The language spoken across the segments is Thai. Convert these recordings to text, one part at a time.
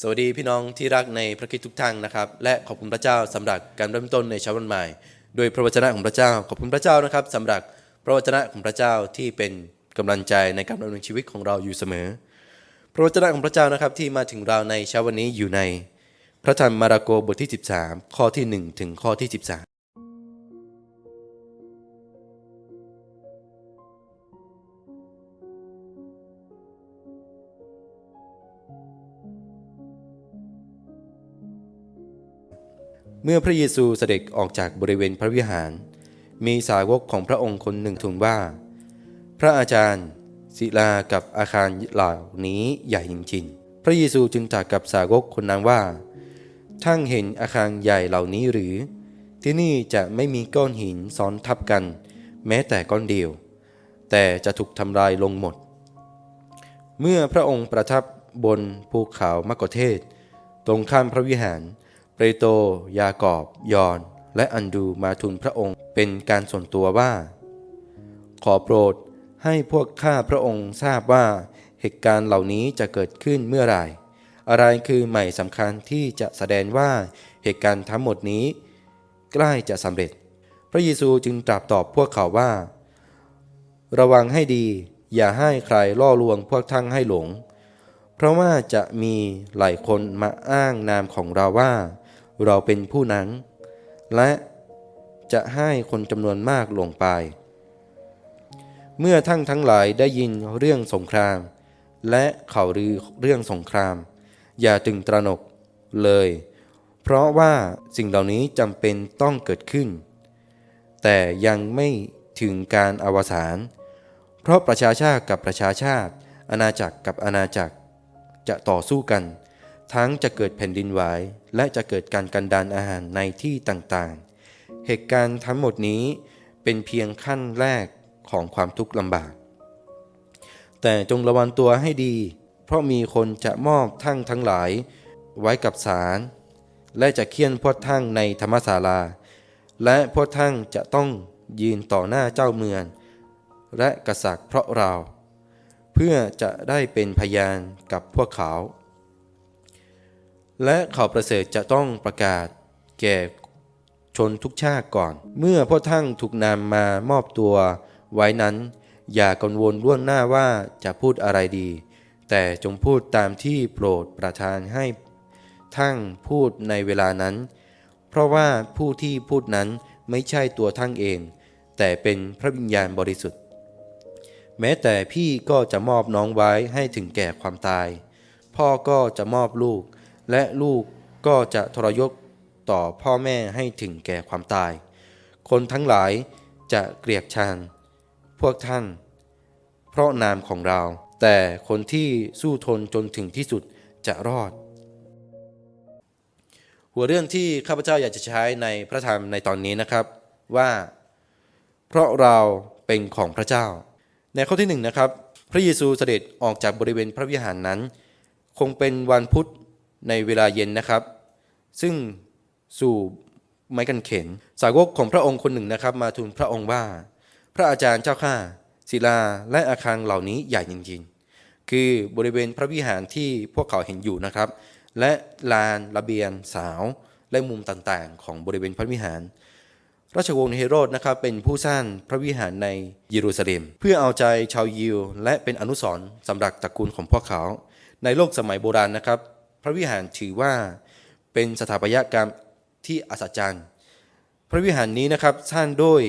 สวัสดีพี่น้องที่รักในพระคริสต์ทุกท่านนะครับ และขอบคุณพระเจ้าสำหรับการเริ่มต้นในเช้าวันใหม่โดยพระวจนะของพระเจ้า ขอบคุณพระเจ้านะครับสำหรับพระวจนะของพระเจ้าที่เป็นกำลังใจในการดำเนินชีวิตของเราอยู่เสมอ พระวจนะของพระเจ้านะครับที่มาถึงเราในเช้าวันนี้อยู่ใน พระธรรมมาระโกบทที่ 13 ข้อที่ 1 ถึงข้อที่ 13 เมื่อพระเยซูเสด็จออกจากบริเวณพระวิหาร มีสาวกของพระองค์คนหนึ่งทูลว่า พระอาจารย์ ศิลากับอาคารเหล่านี้ใหญ่จริงๆ พระเยซูจึงตรัสกับสาวกคนนั้นว่าท่านเห็นอาคารใหญ่เหล่านี้หรือ ที่นี่จะไม่มีก้อนหินซ้อนทับกัน แม้แต่ก้อนเดียว แต่จะถูกทำลายลงหมด เมื่อพระองค์ประทับบนภูเขามะกเทศ ตรงข้ามพระวิหาร เปโตรยากอบ ยอน และอันดูมาทูลพระองค์เป็นการส่วนตัวว่า ขอโปรดให้พวกข้าพระองค์ทราบว่าเหตุการณ์เหล่านี้จะเกิดขึ้นเมื่อไหร่อะไรคือใหม่สำคัญที่จะแสดงว่าเหตุการณ์ทั้งหมดนี้ ใกล้จะสำเร็จ พระเยซูจึงตรัสตอบพวกเขาว่า ระวังให้ดี อย่าให้ใครล่อลวงพวกท่านให้หลง เพราะว่าจะมีหลายคนมาอ้างนามของเราว่า เราเป็นผู้นั้น และจะให้คนจำนวนมากหลงไป เมื่อท่านทั้งหลายได้ยินเรื่องสงคราม และข่าวลือเรื่องสงคราม อย่าตึงตระหนกเลย เพราะว่าสิ่งเหล่านี้จำเป็นต้องเกิดขึ้น แต่ยังไม่ถึงการอวสานเพราะประชาชาติกับประชาชาติ อาณาจักรกับอาณาจักรจะต่อสู้กัน ทั้งจะเกิดแผ่นดินไหวและจะเกิดการกันดานอาหารในที่ต่างๆ เหตุการณ์ทั้งหมดนี้เป็นเพียงขั้นแรกของความทุกข์ลำบาก แต่จงระวังตัวให้ดี เพราะมีคนจะมอบทั้งทั้งหลาย ไว้กับศาลและจะเคี่ยนพวกทั้งในธรรมศาลา และพวกทั้งจะต้องยืนต่อหน้าเจ้าเมือง และกษัตริย์เพราะเรา เพื่อจะได้เป็นพยานกับพวกเขา และข่าวประเสริฐจะต้องประกาศแก่ชนทุกชาติก่อน เมื่อพวกท่านถูกนำมามอบตัวไว้นั้น อย่ากังวลล่วงหน้าว่าจะพูดอะไรดี แต่จงพูดตามที่โปรดประทานให้ท่านพูดในเวลานั้น เพราะว่าผู้ที่พูดนั้นไม่ใช่ตัวท่านเอง แต่เป็นพระวิญญาณบริสุทธิ์ แม้แต่พี่ก็จะมอบน้องไว้ให้ถึงแก่ความตาย พ่อก็จะมอบลูก และลูกก็จะทรยศต่อพ่อแม่ให้ถึงแก่ความตาย คนทั้งหลายจะเกลียดชังพวกท่าน เพราะนามของเรา แต่คนที่สู้ทนจนถึงที่สุดจะรอด หัวเรื่องที่ข้าพเจ้าอยากจะใช้ในพระธรรมในตอนนี้นะครับว่า เพราะเราเป็นของพระเจ้า ในข้อที่หนึ่งนะครับ พระเยซูเสด็จออกจากบริเวณพระวิหารนั้น คงเป็นวันพุธ ในเวลาเย็นนะครับ ซึ่งสู่ไม้กันเขน สาวกของพระองค์คนหนึ่งนะครับ มาทูลพระองค์ว่า พระอาจารย์เจ้าข้าศิลาและอาคารเหล่านี้ใหญ่จริงๆ คือบริเวณพระวิหารที่พวกเขาเห็นอยู่นะครับ และลานระเบียงสาวและมุมต่างๆ ของบริเวณพระวิหาร ราชวงศ์เฮโรดนะครับเป็นผู้สร้างพระวิหารในเยรูซาเล็ม เพื่อเอาใจชาวยิว และเป็นอนุสรณ์สำหรับตระกูลของพวกเขา ในโลกสมัยโบราณนะครับ พระวิหารถือว่าเป็นสถาปัตยกรรมที่อัศจรรย์ พระวิหารนี้นะครับสร้างด้วย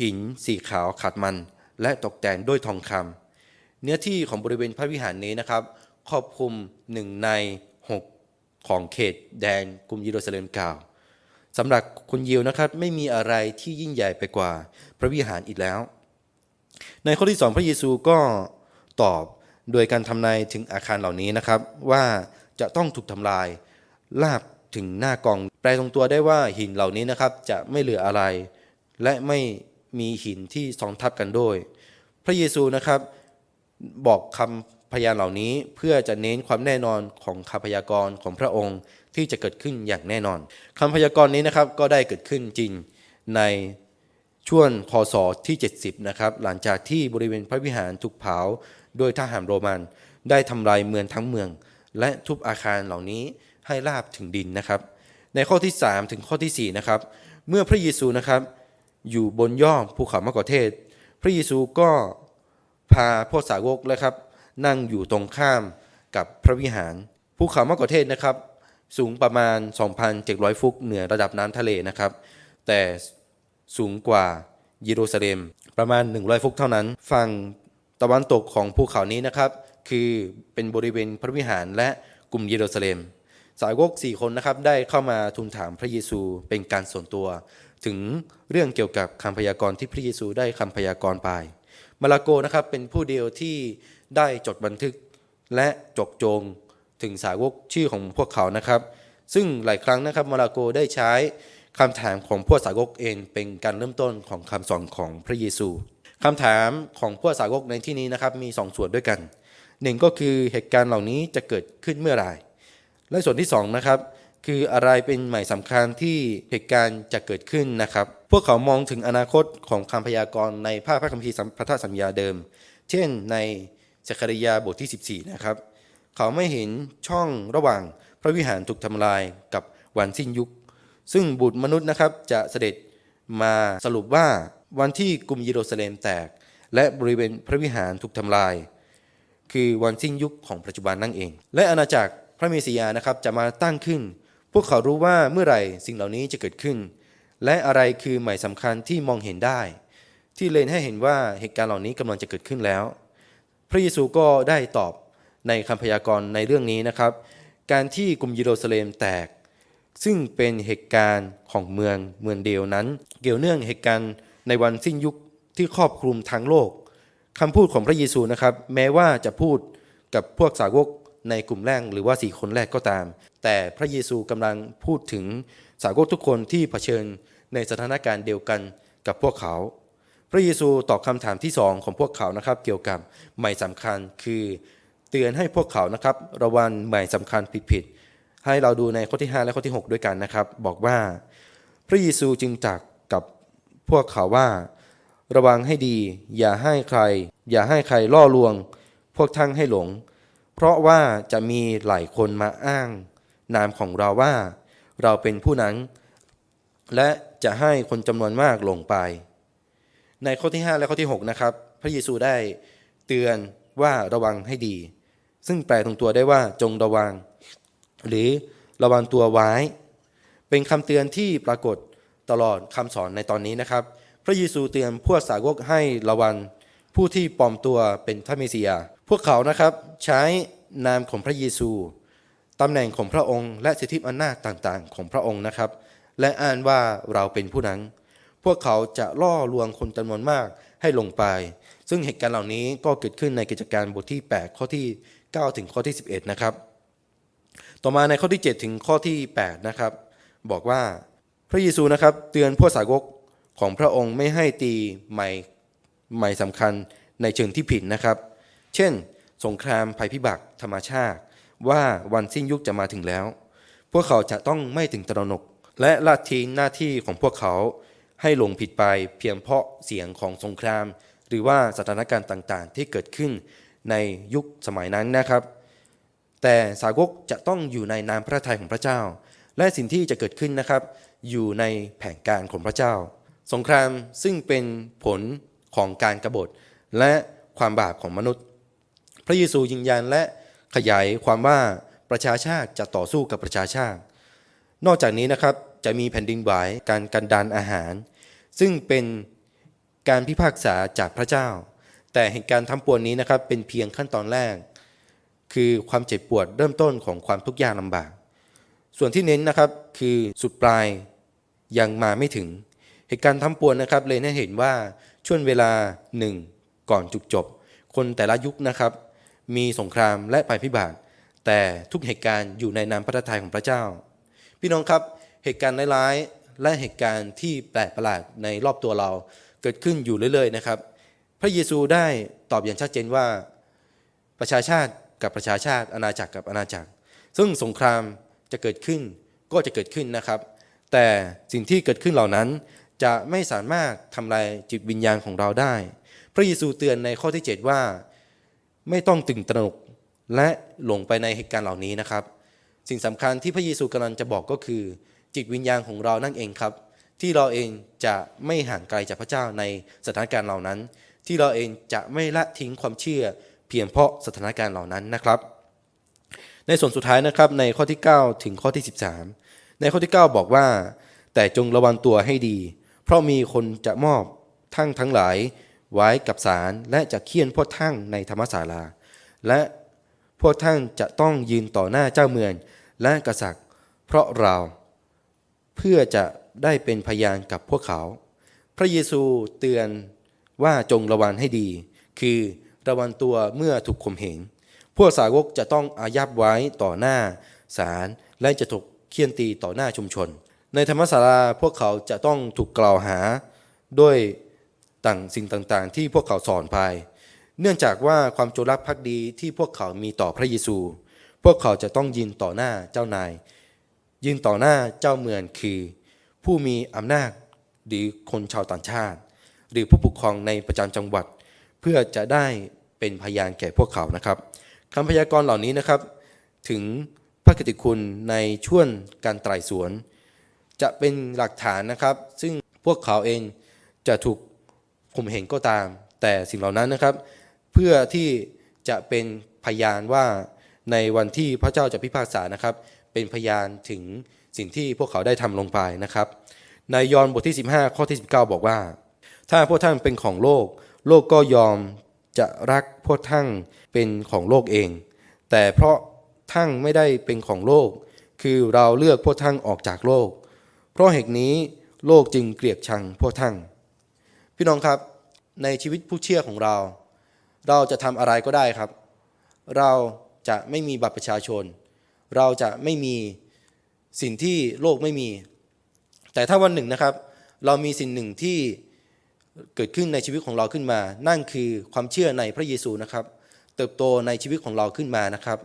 หินสีขาวขัดมัน และตกแต่งด้วยทองคำเนื้อที่ของบริเวณพระวิหารนี้นะครับ ครอบคลุมหนึ่งในหกของเขตแดนกรุงเยรูซาเล็มเก่าสำหรับคนยิวนะครับไม่มีอะไรที่ยิ่งใหญ่ไปกว่าพระวิหารอีกแล้ว ในข้อที่สองพระเยซูก็ตอบโดยการทำนายถึงอาคารเหล่านี้นะครับว่า จะต้องถูกทำลาย ลาบถึงหน้ากอง แปลตรงตัวได้ว่าหินเหล่านี้นะครับจะไม่เหลืออะไร และไม่มีหินที่ซ้อนทับกันด้วย พระเยซูนะครับบอกคำพยานเหล่านี้เพื่อจะเน้นความแน่นอนของคำพยากรณ์ของพระองค์ที่จะเกิดขึ้นอย่างแน่นอนคำพยากรณ์นี้นะครับก็ได้เกิดขึ้นจริงในช่วงคศที่ 70 นะครับหลังจากที่บริเวณพระวิหารถูกเผาโดยทหารโรมัน ได้ทำลายเมืองทั้งเมือง และทุบอาคารเหล่านี้ให้ราบถึงดินนะครับ ในข้อที่ 3 ถึงข้อทีสี่4นะครับเมื่อพระเยซูนะครับอยู่บนยอดภูเขามะกอเทศ พระเยซูก็พาพวกสาวกเลยครับ นั่งอยู่ตรงข้ามกับพระวิหารภูเขามะกอเทศนะครับ สูงประมาณ 2,700 ฟุตเหนือระดับน้ำทะเลนะครับ แต่สูงกว่าเยรูซาเล็มประมาณ 100 ฟุตเท่านั้น ฝั่งตะวันตกของภูเขานี้นะครับ คือเป็นบริเวณพระวิหารและกลุ่มเยรูซาเล็ม สาวกสี่คนนะครับได้เข้ามาทูลถามพระเยซูเป็นการส่วนตัว ถึงเรื่องเกี่ยวกับคำพยากรณ์ที่พระเยซูได้คำพยากรณ์ไป มาระโกนะครับเป็นผู้เดียวที่ได้จดบันทึกและจกจงถึงสาวกชื่อของพวกเขานะครับ ซึ่งหลายครั้งนะครับมาระโกได้ใช้คำถามของพวกสาวกเองเป็นการเริ่มต้นของคำสอนของพระเยซูคำถามของพวกสาวกในที่นี้นะครับมีสองส่วนด้วยกัน หนึ่งก็คือเหตุการณ์เหล่านี้จะเกิดขึ้นเมื่อไหร่และส่วนที่สองนะครับคืออะไรเป็นหมายสำคัญที่เหตุการณ์จะเกิดขึ้นนะครับ พวกเขามองถึงอนาคตของคำพยากรณ์ในภาคพระคัมภีร์พันธสัญญาเดิม เช่นในสคริยาบทที่ 14 นะครับ เขาไม่เห็นช่องระหว่างพระวิหารถูกทำลายกับวันสิ้นยุค ซึ่งบุตรมนุษย์นะครับจะเสด็จมาสรุปว่าวันที่กรุงเยรูซาเล็มแตก และบริเวณพระวิหารถูกทำลาย คือวันสิ้นยุคของปัจจุบันนั่นเอง และอาณาจักรพระเมสสิยานะครับจะมาตั้งขึ้น พวกเขารู้ว่าเมื่อไหร่สิ่งเหล่านี้จะเกิดขึ้น และอะไรคือหมายสำคัญที่มองเห็นได้ ที่เลนให้เห็นว่าเหตุการณ์เหล่านี้กำลังจะเกิดขึ้นแล้ว พระเยซูก็ได้ตอบในคำพยากรณ์ในเรื่องนี้นะครับ การที่กรุงเยรูซาเล็มแตก ซึ่งเป็นเหตุการณ์ของเมืองเมืองเดียวนั้น เกี่ยวเนื่องเหตุการณ์ในวันสิ้นยุคที่ครอบคลุมทั้งโลก คำพูดของพระเยซูนะครับ แม้ว่าจะพูดกับพวกสาวกในกลุ่มแรกหรือว่าสี่คนแรกก็ตาม แต่พระเยซูกำลังพูดถึงสาวกทุกคนที่เผชิญในสถานการณ์เดียวกันกับพวกเขา พระเยซูตอบคำถามที่สองของพวกเขานะครับ เกี่ยวกับหมายสำคัญคือ เตือนให้พวกเขานะครับ ระวังหมายสำคัญผิดๆให้เราดูในข้อที่ 5 และข้อที่ 6 ด้วยกันนะครับ บอกว่า พระเยซูจึงตรักกับพวกเขาว่า ระวังให้ดี อย่าให้ใคร อย่าให้ใครล่อลวง พวกท่านให้หลง เพราะว่าจะมีหลายคนมาอ้าง นามของเราว่า เราเป็นผู้นั้น และจะให้คนจำนวนมากหลงไป ในข้อที่ 5 และข้อที่ 6 นะครับ พระเยซูได้เตือนว่าระวังให้ดี ซึ่งแปลตรงตัวได้ว่าจงระวัง หรือระวังตัวไว้ เป็นคำเตือนที่ปรากฏตลอดคำสอนในตอนนี้นะครับ พระเยซูเตือนพวกสาวกให้ระวังผู้ที่ปลอมตัวเป็นพระเมสสิยา พวกเขานะครับใช้นามของพระเยซูตำแหน่งของพระองค์และสิทธิอำนาจต่างๆ ของพระองค์นะครับ และอ้างว่าเราเป็นผู้นั้น พวกเขาจะล่อลวงคนจำนวนมากให้ลงไป ซึ่งเหตุการณ์เหล่านี้ก็เกิดขึ้นในกิจการบทที่ 8 ข้อที่ 9 ถึงข้อที่ 11 นะครับ ต่อมาในข้อที่ 7 ถึงข้อที่ 8 นะครับ บอกว่าพระเยซูนะครับเตือนพวกสาวก ของพระองค์ไม่ให้ตีใหม่ใหม่สำคัญในเชิงที่ผิดนะครับ เช่น สงครามภัยพิบัติธรรมชาติ ว่าวันสิ้นยุคจะมาถึงแล้ว พวกเขาจะต้องไม่ถึงตระหนก และละทิ้งหน้าที่ของพวกเขาให้หลงผิดไปเพียงเพราะเสียงของสงคราม หรือว่าสถานการณ์ต่างๆ ที่เกิดขึ้นในยุคสมัยนั้นนะครับ แต่สาวกจะต้องอยู่ในนามพระทัยของพระเจ้า และสิ่งที่จะเกิดขึ้นนะครับ อยู่ในแผนการของพระเจ้า สงครามซึ่งเป็นผลของการกบฏและความบาปของมนุษย์ พระเยซูยืนยันและขยายความว่าประชาชาติจะต่อสู้กับประชาชาติ นอกจากนี้นะครับจะมีแผ่นดินไหวการกันดานอาหาร ซึ่งเป็นการพิพากษาจากพระเจ้า แต่เหตุการณ์ทั้งปวงนี้นะครับเป็นเพียงขั้นตอนแรก คือความเจ็บปวดเริ่มต้นของความทุกข์ยากลำบาก ส่วนที่เน้นนะครับคือสุดปลายยังมาไม่ถึง เหตุการณ์ทั้งปวงนะครับเลยให้เห็นว่าช่วงเวลาหนึ่งก่อนจุดจบ คนแต่ละยุคนะครับ มีสงครามและภัยพิบัติแต่ทุกเหตุการณ์อยู่ในนามพระทัยของพระเจ้า พี่น้องครับเหตุการณ์ร้ายๆและเหตุการณ์ที่แปลกประหลาดในรอบตัวเราเกิดขึ้นอยู่เรื่อยๆนะครับ พระเยซูได้ตอบอย่างชัดเจนว่าประชาชาติกับประชาชาติอาณาจักรกับอาณาจักร ซึ่งสงครามจะเกิดขึ้นก็จะเกิดขึ้นนะครับ แต่สิ่งที่เกิดขึ้นเหล่านั้น จะไม่สามารถทำลายจิตวิญญาณของเราได้ พระเยซูเตือนในข้อที่ 7 ว่า ไม่ต้องตื่นตระหนกและหลงไปในเหตุการณ์เหล่านี้นะครับ สิ่งสำคัญที่พระเยซูกำลังจะบอกก็คือ จิตวิญญาณของเรานั่นเองครับ ที่เราเองจะไม่ห่างไกลจากพระเจ้าในสถานการณ์เหล่านั้น ที่เราเองจะไม่ละทิ้งความเชื่อเพียงเพราะสถานการณ์เหล่านั้นนะครับ ในส่วนสุดท้ายนะครับในข้อที่ 9 ถึงข้อที่ 13 ในข้อที่ 9 บอกว่า แต่จงระวังตัวให้ดี เพราะมีคนจะมอบทั้งทั้งหลายไว้กับศาลและจะเคี่ยนพวกทั้งในธรรมศาลา และพวกท่านจะต้องยืนต่อหน้าเจ้าเมืองและกษัตริย์ เพราะเรา เพื่อจะได้เป็นพยานกับพวกเขา พระเยซูเตือนว่าจงระวังให้ดี คือระวังตัวเมื่อถูกข่มเหงพวกสาวกจะต้องอายับไว้ต่อหน้าศาลและจะถูกเคี่ยนตีต่อหน้าชุมชน ในธรรมศาลาพวกเขาจะต้องถูกกล่าวหาด้วยต่างสิ่งต่างๆ ที่พวกเขาสอนไป เนื่องจากว่าความจงรักภักดีที่พวกเขามีต่อพระเยซู พวกเขาจะต้องยืนต่อหน้าเจ้านายยืนต่อหน้าเจ้าเมืองคือ ผู้มีอำนาจหรือคนชาวต่างชาติ หรือผู้ปกครองในประจำจังหวัด เพื่อจะได้เป็นพยานแก่พวกเขานะครับคำพยากรณ์เหล่านี้นะครับ ถึงพระกิติคุณในช่วงการไต่สวน จะเป็นหลักฐานนะครับ ซึ่งพวกเขาเองจะถูกข่มเหงก็ตาม แต่สิ่งเหล่านั้นนะครับ เพื่อที่จะเป็นพยานว่าในวันที่พระเจ้าจะพิพากษานะครับ เป็นพยานถึงสิ่งที่พวกเขาได้ทำลงไปนะครับ ในยอห์นบทที่ 15 ข้อที่ 19 บอกว่า ถ้าพวกท่านเป็นของโลก โลกก็ยอมจะรักพวกท่านเป็นของโลกเอง แต่เพราะท่านไม่ได้เป็นของโลก คือเราเลือกพวกท่านออกจากโลก เพราะเหตุนี้โลกจึงเกลียดชังพวกท่านพี่น้องครับในชีวิตผู้เชื่อของเรา เราจะทำอะไรก็ได้ครับ เราจะไม่มีบัตรประชาชน เราจะไม่มีสิ่งที่โลกไม่มี แต่ถ้าวันหนึ่งนะครับ เรามีสิ่งหนึ่งที่เกิดขึ้นในชีวิตของเราขึ้นมา นั่นคือความเชื่อในพระเยซูนะครับ เติบโตในชีวิตของเราขึ้นมานะครับ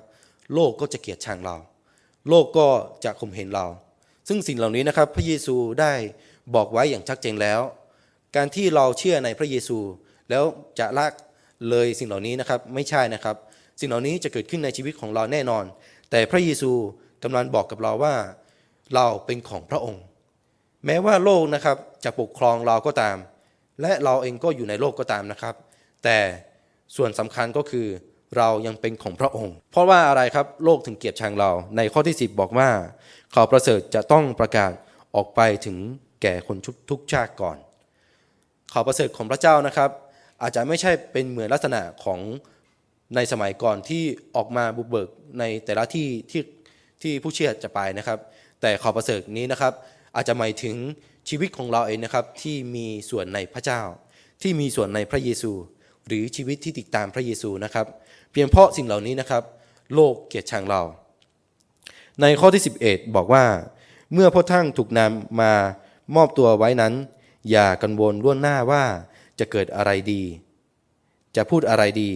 โลกก็จะเกลียดชังเรา โลกก็จะข่มเหงเรา ซึ่งสิ่งเหล่านี้นะครับพระเยซูได้บอกไว้อย่างชัดเจนแล้ว การที่เราเชื่อในพระเยซู แล้วจะละเลยสิ่งเหล่านี้นะครับไม่ใช่นะครับ สิ่งเหล่านี้จะเกิดขึ้นในชีวิตของเราแน่นอน แต่พระเยซูกำลังบอกกับเราว่า เราเป็นของพระองค์ แม้ว่าโลกนะครับจะปกครองเราก็ตาม และเราเองก็อยู่ในโลกก็ตามนะครับ แต่ส่วนสำคัญก็คือ เรายังเป็นของพระองค์ เพราะว่าอะไรครับโลกถึงเกลียดชังเรา ในข้อที่ 10 บอกว่าข่าวประเสริฐจะต้องประกาศออกไปถึงแก่คนทุกชาติก่อนข่าวประเสริฐของพระเจ้านะครับ อาจจะไม่ใช่เป็นเหมือนลักษณะของในสมัยก่อนที่ออกมาบุกเบิกในแต่ละที่ที่ที่ผู้เชื่อจะไปนะครับ แต่ข่าวประเสริฐนี้นะครับ อาจจะหมายถึงชีวิตของเราเองนะครับที่มีส่วนในพระเจ้า ที่มีส่วนในพระเยซู หรือชีวิตที่ติดตามพระเยซูนะครับ เพียงเพราะสิ่งเหล่านี้นะครับ โลกเกลียดชังเรา ในข้อที่ 11 บอกว่า เมื่อพวกท่านถูกนำมามอบตัวไว้นั้น อย่ากังวลล่วงหน้าว่าจะเกิดอะไรดี จะพูดอะไรดี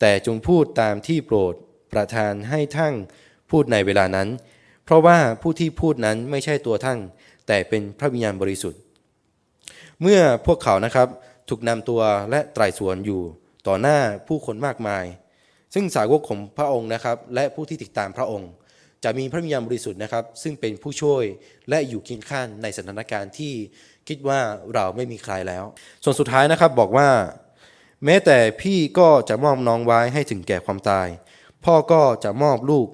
แต่จงพูดตามที่โปรดประทานให้ท่านพูดในเวลานั้น เพราะว่าผู้ที่พูดนั้นไม่ใช่ตัวท่านแต่เป็นพระวิญญาณบริสุทธิ์ เมื่อพวกเขานะครับถูกนำตัวและไตร่สวนอยู่ต่อหน้าผู้คนมากมาย ซึ่งสาวกของพระองค์นะครับ และผู้ที่ติดตามพระองค์ จะมีพระวิญญาณบริสุทธิ์นะครับ ซึ่งเป็นผู้ช่วยและอยู่เคียงข้างในสถานการณ์ที่คิดว่าเราไม่มีใครแล้ว ส่วนสุดท้ายนะครับบอกว่า แม้แต่พี่ก็จะมอบน้องไว้ให้ถึงแก่ความตาย พ่อก็จะมอบลูก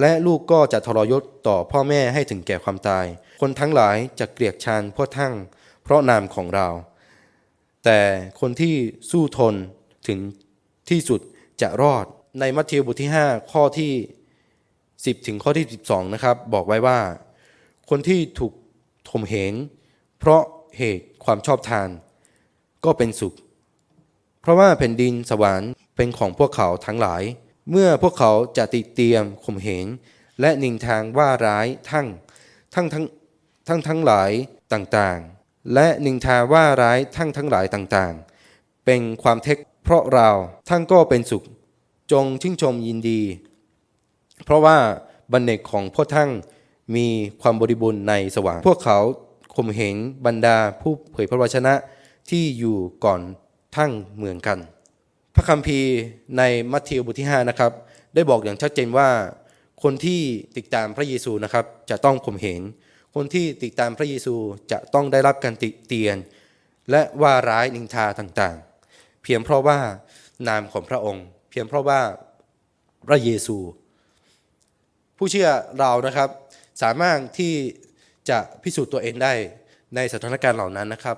และลูกก็จะทรยศต่อพ่อแม่ให้ถึงแก่ความตาย คนทั้งหลายจะเกลียดชันพวกท่านเพราะนามของเรา แต่คนที่สู้ทนถึงที่สุด จะรอดในมัทธิวบทที่ 5 ข้อที่ 10 ถึงข้อที่ 12 นะครับ บอกไว้ว่า คนที่ถูกข่มเหงเพราะเหตุความชอบธาน ก็เป็นสุข เพราะว่าแผ่นดินสวรรค์เป็นของพวกเขาทั้งหลาย เมื่อพวกเขาจะติเตียมข่มเหงและนิงทางว่าร้ายทั้งทั้งทั้งทั้งทั้งหลายต่างๆ และนิงทาว่าร้ายทั้งทั้งหลายต่างๆ เป็นความเท็จ เพราะเราทั้งก็เป็นสุข จงชื่นชมยินดี เพราะว่าบรรเนกของพวกท่านมีความบริบูรณ์ในสวรรค์พวกเขาข่มเหงบรรดาผู้เผยพระวจนะที่อยู่ก่อนทั้งเหมือนกัน พระคัมภีร์ในมัทธิวบทที่5นะครับได้บอกอย่างชัดเจนว่า คนที่ติดตามพระเยซูนะครับจะต้องข่มเหงคนที่ติดตามพระเยซูจะต้องได้รับการติเตียน และว่าร้ายนินทาต่างๆ พียงเพราะว่านามของพระองค์ เพียงเพราะว่าพระเยซู ผู้เชื่อเรานะครับสามารถที่จะพิสูจน์ตัวเองได้ในสถานการณ์เหล่านั้นนะครับ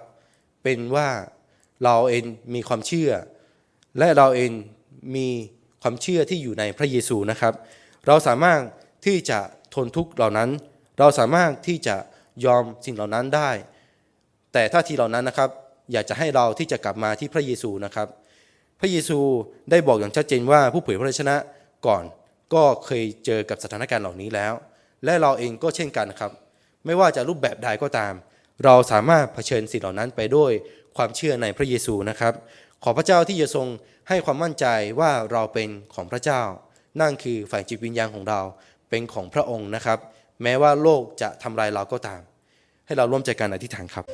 เป็นว่าเราเองมีความเชื่อ และเราเองมีความเชื่อที่อยู่ในพระเยซูนะครับ เราสามารถที่จะทนทุกข์เหล่านั้น เราสามารถที่จะยอมสิ่งเหล่านั้นได้ แต่ท่าทีเหล่านั้นนะครับ อยากจะให้เราที่จะกลับมาที่พระเยซูนะครับ พระเยซูได้บอกอย่างชัดเจนว่าผู้เผยพระวจนะก่อนก็เคยเจอกับสถานการณ์เหล่านี้แล้ว และเราเองก็เช่นกันครับ ไม่ว่าจะรูปแบบใดก็ตาม เราสามารถเผชิญสิ่งเหล่านั้นไปด้วยความเชื่อในพระเยซูนะครับ ขอพระเจ้าที่จะทรงให้ความมั่นใจว่าเราเป็นของพระเจ้า นั่นคือฝ่ายจิตวิญญาณของเราเป็นของพระองค์นะครับ แม้ว่าโลกจะทำลายเราก็ตาม ให้เราร่วมใจกันอธิษฐานครับ